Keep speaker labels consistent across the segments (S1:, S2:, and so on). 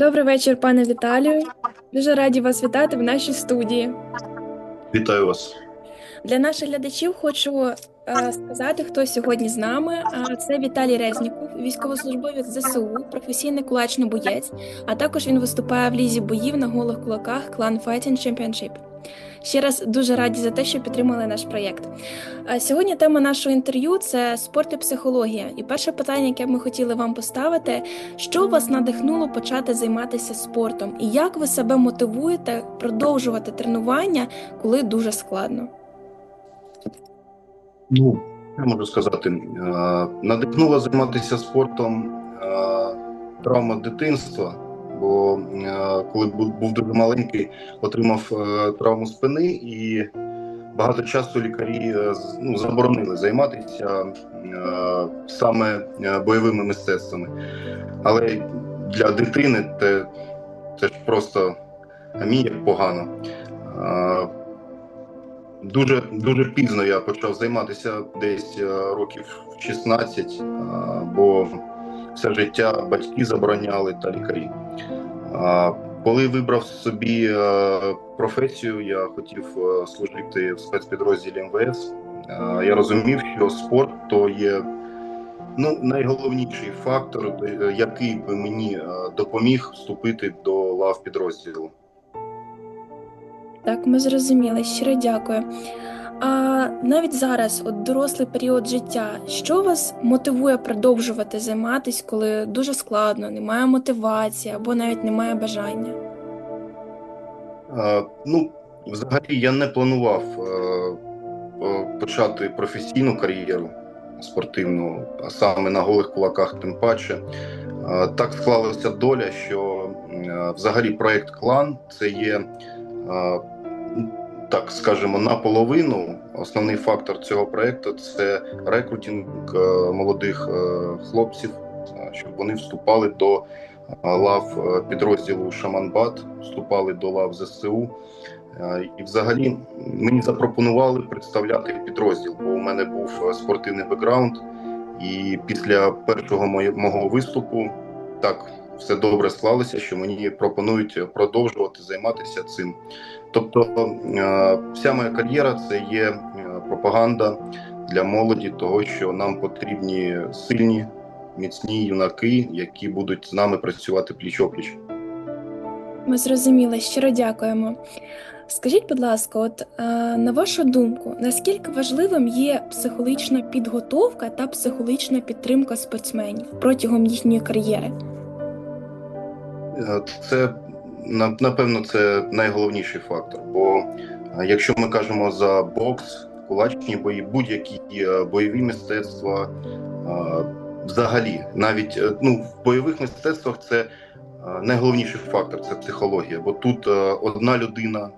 S1: Добрий вечір, пане Віталію. Дуже раді вас вітати в нашій студії.
S2: Вітаю вас.
S1: Для наших глядачів хочу е, сказати, хто сьогодні з нами. Це Віталій Резніков, військовослужбовець ЗСУ, професійний кулачний боєць, а також він виступає в лізі боїв на голих кулаках Clan Fighting Championship. Ще раз дуже раді за те, що підтримали наш проєкт. Сьогодні тема нашого інтерв'ю це спорт і психологія. І перше питання, яке ми хотіли вам поставити: що вас надихнуло почати займатися спортом, і як ви себе мотивуєте продовжувати тренування, коли дуже складно?
S2: Ну, я можу сказати, е, надихнула займатися спортом е, травма дитинства, бо е, коли був дуже маленький, отримав е, травму спини і багато часу лікарі е, ну, заборонили займатися саме бойовими мистецтвами. Але для дитини це, це ж просто як погано. Дуже дуже пізно я почав займатися десь років в 16, е, бо все життя батьки забороняли та лікарі. Коли вибрав собі е, професію, я хотів е, служити в спецпідрозділі МВС. Я розумів, що спорт то є ну, найголовніший фактор, е, який би мені допоміг вступити до лав підрозділу.
S1: Так, ми зрозуміли. Щиро дякую. А навіть зараз, от дорослий період життя, що вас мотивує продовжувати займатися, коли дуже складно, немає мотивації або навіть немає бажання?
S2: Е, Ну, взагалі, я не планував е, е, почати професійну кар'єру спортивну, а саме на голих кулаках, тим паче. Е, Так склалася доля, що е, взагалі проект Клан це є, ну, так скажемо, наполовину. Основний фактор цього проекту це рекрутинг е, молодих е, хлопців, е, щоб вони вступали до лав підрозділу Шаманбат, вступали до лав ЗСУ. І взагалі мені запропонували представляти підрозділ, бо у мене був спортивний бекграунд. І після першого мого виступу так все добре склалося, що мені пропонують продовжувати займатися цим. Тобто, е, вся моя кар'єра це є е, пропаганда для молоді, того що нам потрібні сильні, міцні юнаки, які будуть з нами працювати пліч-опліч.
S1: Ми зрозуміли, щиро дякуємо. Скажіть, будь ласка, от е, на вашу думку, наскільки важливим є психологічна підготовка та психологічна підтримка спортсменів протягом їхньої кар'єри?
S2: Е, Це напевно це найголовніший фактор. Бо е, якщо ми кажемо за бокс, кулачні бої, будь-які е, бойові мистецтва, взагалі, навіть ну, в бойових мистецтвах це найголовніший фактор це психологія. Бо тут одна людина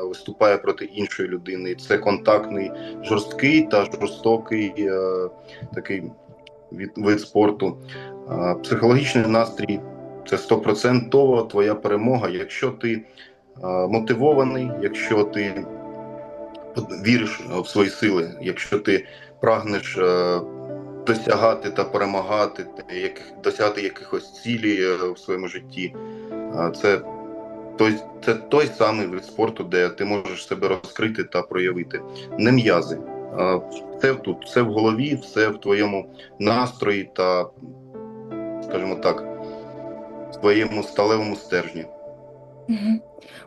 S2: виступає проти іншої людини. Це контактний, жорсткий та жорстокий е, такий від, вид спорту. Е, Психологічний настрій це стопроцентово твоя перемога, якщо ти е, мотивований, якщо ти віриш в свої сили, якщо ти прагнеш е, досягати та перемагати, досягати якихось цілей е, в своєму житті. Е, Це той, це той самий вид спорту, де ти можеш себе розкрити та проявити. Не м'язи. Е, Все тут, все в голові, все в твоєму настрої та, скажімо так, в твоєму сталевому стержні.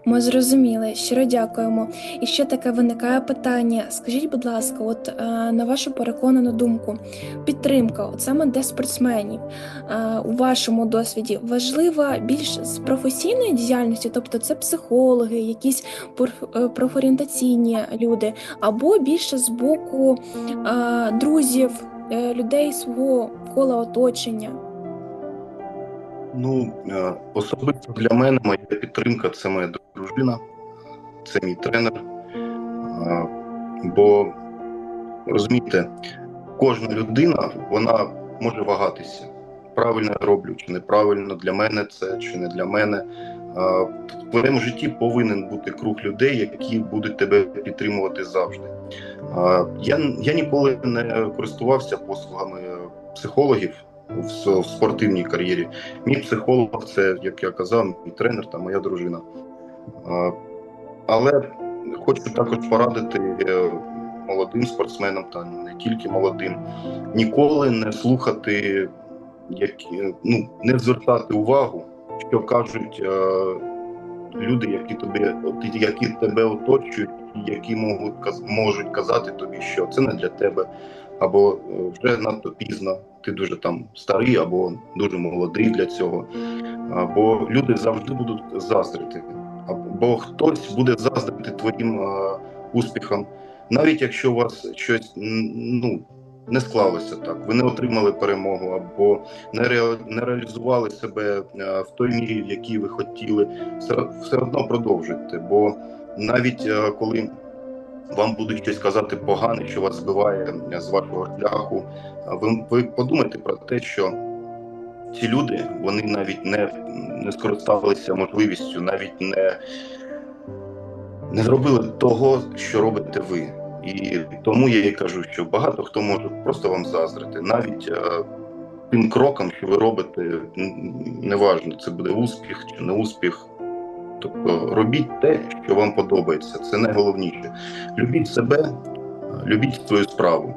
S1: Ми зрозуміли, щиро дякуємо. І ще таке виникає питання. Скажіть, будь ласка, от е, на вашу переконану думку, підтримка, от саме для спортсменів е, у вашому досвіді важлива більш з професійної діяльності, тобто це психологи, якісь е, профорієнтаційні люди, або більше з боку е, друзів, е, людей свого кола оточення.
S2: Ну, е, особисто для мене моя підтримка це моя дружина, це мій тренер. Е, Бо розумієте, кожна людина вона може вагатися. Правильно я роблю чи неправильно для мене це чи не для мене. Е, В твоєму житті повинен бути круг людей, які будуть тебе підтримувати завжди. Я, я ніколи не користувався послугами психологів. Е, в, спортивній кар'єрі. Мій психолог це, як я казав, мій тренер та моя дружина. Але хочу також порадити е, молодим спортсменам та не тільки молодим, ніколи не слухати, які, ну, не звертати увагу, що кажуть е, люди, які тобі, які тебе оточують, які можуть, казати тобі, що це не для тебе, або е, вже надто пізно, ти дуже там старий, або дуже молодий для цього. Або люди завжди будуть заздрити, або хтось буде заздрити твоїм е, успіхам, навіть якщо у вас щось ну, не склалося так, ви не отримали перемогу, або не, ре, не реалізували себе е, в той мірі, в якій ви хотіли, все, все одно продовжуйте. Бо навіть е, коли вам будуть щось казати погане, що вас збиває з вашого шляху, ви, ви подумайте про те, що ці люди вони навіть не, не скористалися можливістю, навіть не, не зробили того, що робите ви. І тому я і кажу, що багато хто може просто вам заздрити, навіть е, тим кроком, що ви робите, неважно, це буде успіх чи не успіх. Тобто робіть те, що вам подобається. Це найголовніше. Любіть себе, любіть свою справу.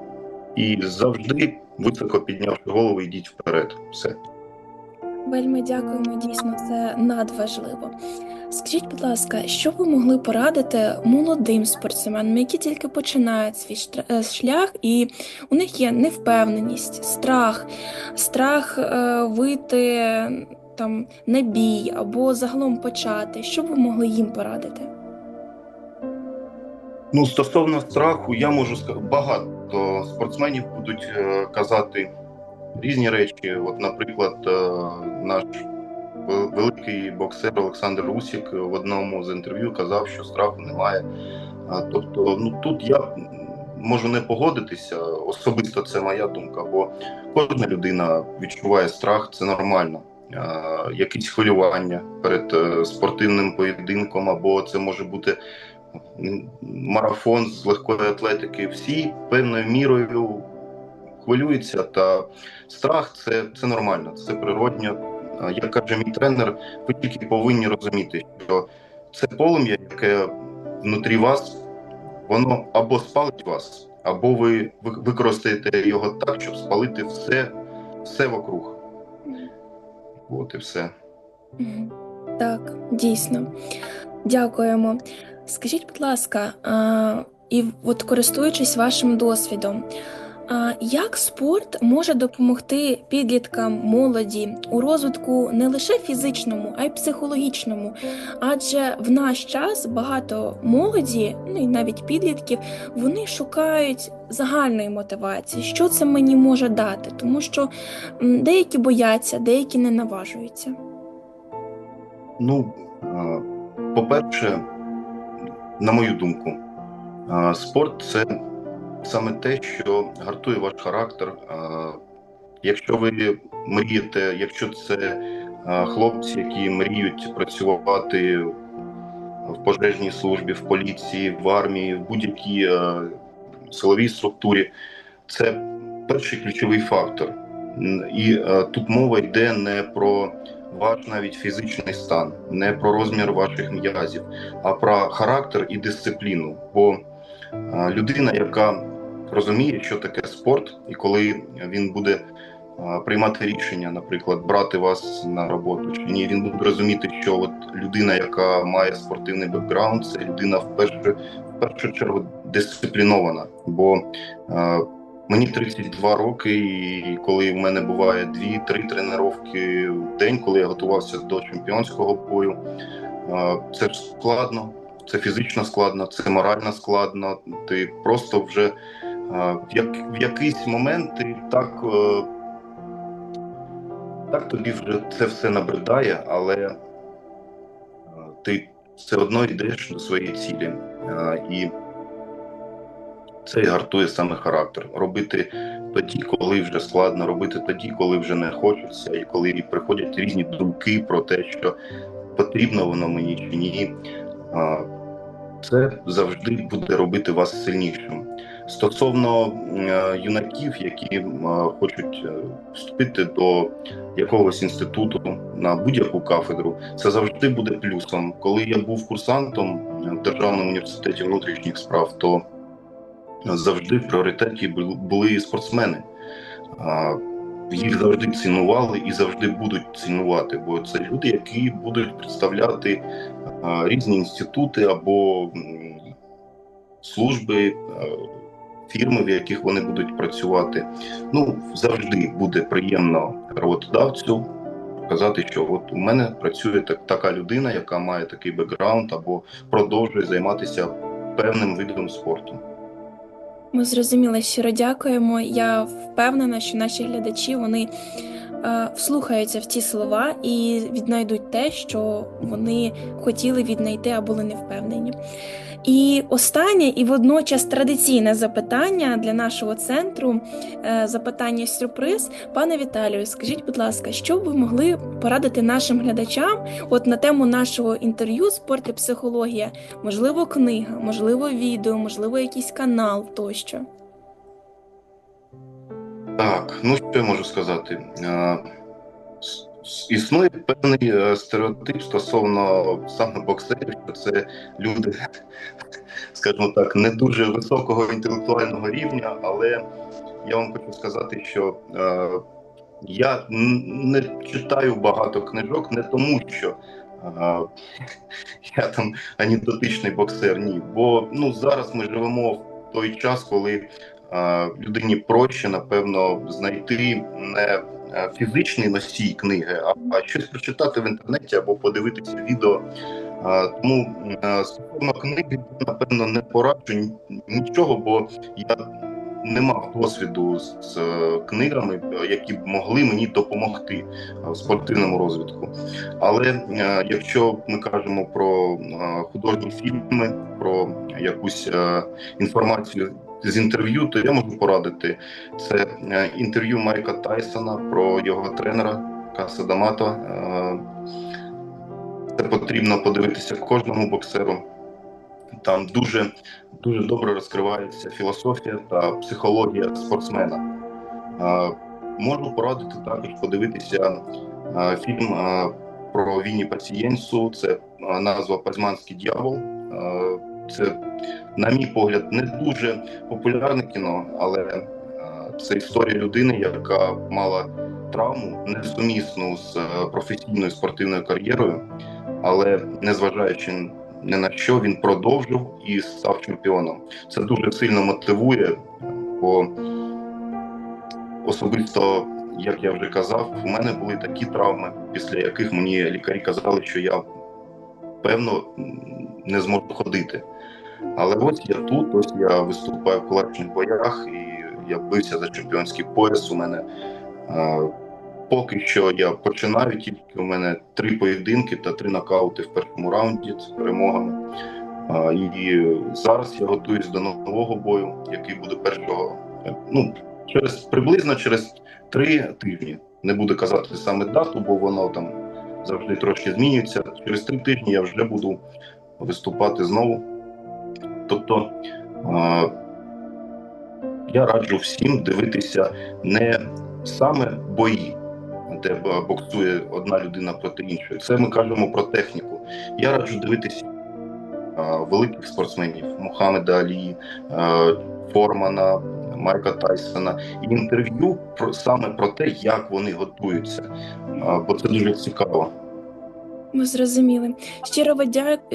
S2: І завжди, високо піднявши голову, йдіть вперед. Все.
S1: Вельми дякуємо, дійсно, це надважливо. Скажіть, будь ласка, що ви могли порадити молодим спортсменам, які тільки починають свій е, шлях, і у них є невпевненість, страх, страх е, вийти там на бій або загалом почати. Що б ви могли їм порадити?
S2: Ну, стосовно страху, я можу сказати, багато спортсменів будуть е, казати різні речі. От, наприклад, е, наш великий боксер Олександр Усік в одному з інтерв'ю казав, що страху немає. Тобто, ну тут я можу не погодитися. Особисто це моя думка, бо кожна людина відчуває страх, це нормально. Якісь хвилювання перед е, спортивним поєдинком, або це може бути марафон з легкої атлетики. Всі певною мірою хвилюються, та страх це, це нормально, це природньо. Як каже мій тренер, ви тільки повинні розуміти, що це полум'я, яке внутрі вас, воно або спалить вас, або ви- використаєте його так, щоб спалити все, все вокруг. От і все.
S1: Так, дійсно. Дякуємо. Скажіть, будь ласка, а, і от користуючись вашим досвідом, як спорт може допомогти підліткам молоді у розвитку не лише фізичному, а й психологічному? Адже в наш час багато молоді, ну і навіть підлітків, вони шукають загальної мотивації, що це мені може дати, тому що деякі бояться, деякі не наважуються.
S2: Ну, по-перше, на мою думку, спорт це саме те, що гартує ваш характер. Якщо ви мрієте, якщо це хлопці, які мріють працювати в пожежній службі, в поліції, в армії, в будь-якій силовій структурі, це перший ключовий фактор. І тут мова йде не про ваш навіть фізичний стан, не про розмір ваших м'язів, а про характер і дисципліну. Бо людина, яка розуміє, що таке спорт, і коли він буде приймати рішення, наприклад, брати вас на роботу чи ні, він буде розуміти, що от людина, яка має спортивний бекграунд, це людина в першу, в першу чергу дисциплінована. Бо Мені 32 роки, і коли в мене буває 2-3 тренування в день, коли я готувався до чемпіонського бою, це ж складно, це фізично складно, це морально складно. Ти просто вже е, як, в якийсь момент ти так, е, так тобі вже це все набридає, але е, ти все одно йдеш до своєї цілі. І це і гартує саме характер. Робити тоді, коли вже складно, робити тоді, коли вже не хочеться, і коли приходять різні думки про те, що потрібно воно мені чи ні. Це завжди буде робити вас сильнішим. Стосовно е, юнаків, які е, хочуть е, вступити до якогось інституту на будь-яку кафедру, це завжди буде плюсом. Коли я був курсантом в Державному університеті внутрішніх справ, то завжди в пріоритеті були спортсмени. Їх завжди цінували і завжди будуть цінувати, бо це люди, які будуть представляти різні інститути або служби, фірми, в яких вони будуть працювати. Ну, завжди буде приємно роботодавцю казати, що от у мене працює так, така людина, яка має такий бекграунд або продовжує займатися певним видом спорту.
S1: Ми зрозуміли, щиро дякуємо. Я впевнена, що наші глядачі вони вслухаються в ці слова і віднайдуть те, що вони хотіли віднайти, а були не впевнені. І останнє, і водночас традиційне запитання для нашого центру е, запитання сюрприз. Пане Віталію, скажіть, будь ласка, що б ви могли порадити нашим глядачам от на тему нашого інтерв'ю спорт і психологія? Можливо, книга, можливо, відео, можливо, якийсь канал тощо.
S2: Так, ну що я можу сказати? Е, Існує певний е, стереотип стосовно саме боксерів, що це люди, скажімо так, не дуже високого інтелектуального рівня, але я вам хочу сказати, що е, я не читаю багато книжок не тому, що е, я там анекдотичний боксер, ні. Бо ну, зараз ми живемо в той час, коли людині проще, напевно, знайти не е, фізичний носій книги, а, щось прочитати в інтернеті або подивитися відео. Е, Тому е, стосовно книги, напевно, не пораджу нічого, бо я не мав досвіду з, е, книгами, е, які б могли мені допомогти е, в спортивному розвитку. Але е, якщо ми кажемо про е, художні фільми, про якусь е, інформацію з інтерв'ю, то я можу порадити це е, інтерв'ю Майка Тайсона про його тренера Каса Дамато. Е, Це потрібно подивитися кожному боксеру. Там дуже дуже добре розкривається філософія та психологія спортсмена. Е, Можу порадити також подивитися фільм про Вінні Пацієнсу. Це назва Пазьманський дьявол. Це, на мій погляд, не дуже популярне кіно, але е, це історія людини, яка мала травму несумісну з е, професійною спортивною кар'єрою, але незважаючи ні на що, він продовжив і став чемпіоном. Це дуже сильно мотивує, бо особисто, як я вже казав, у мене були такі травми, після яких мені лікарі казали, що я певно не зможу ходити. Але ось я тут, ось я виступаю в кулачних боях, і я бився за чемпіонський пояс. У мене е, поки що я починаю тільки у мене три поєдинки та три нокаути в першому раунді з перемогами. Е, і зараз я готуюсь до нового бою, який буде першого. е, Ну, через приблизно через три тижні. Не буду казати саме дату, бо воно там завжди трошки змінюється. Через три тижні я вже буду виступати знову. Тобто я раджу всім дивитися не саме бої, де боксує одна людина проти іншої. Це ми кажемо про техніку. Я раджу дивитися великих спортсменів Мухаммеда Алі, Формана, Майка Тайсона і інтерв'ю про саме про те, як вони готуються, бо це дуже цікаво.
S1: Ми зрозуміли. Щиро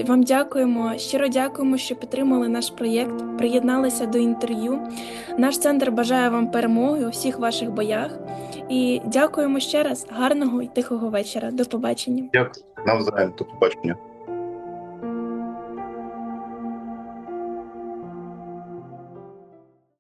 S1: вам дякуємо. Щиро дякуємо, що підтримали наш проєкт, приєдналися до інтерв'ю. Наш центр бажає вам перемоги у всіх ваших боях. І дякуємо ще раз. Гарного і тихого вечора. До побачення.
S2: Дякую навзаєм. До побачення.